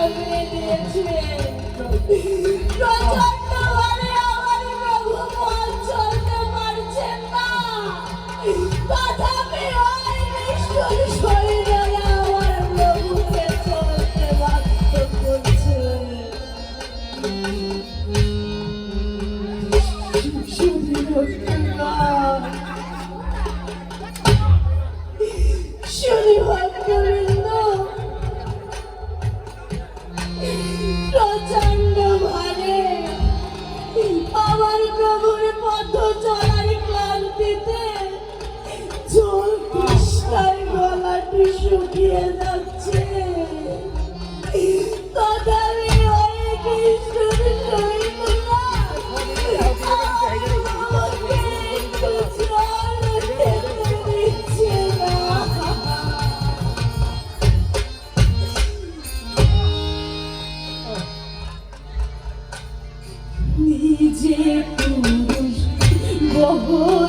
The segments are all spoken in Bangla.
Roger Navarro! รอใจ tempos, borboleta.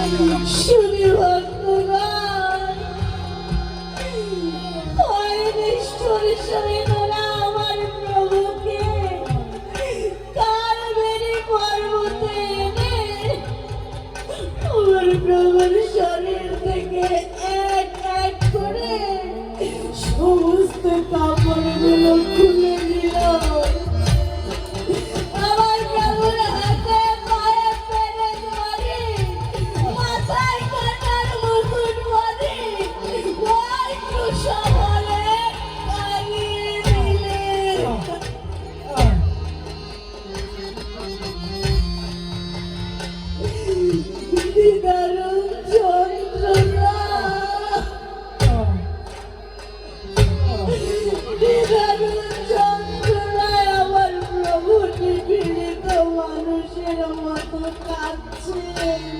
শুনি ভগবান ঈশ্বরের সঙ্গে তোরা আমার প্রভুকে কারবেরি পর্বতে এনে আমার প্রভুর শরীর থেকে Thank you.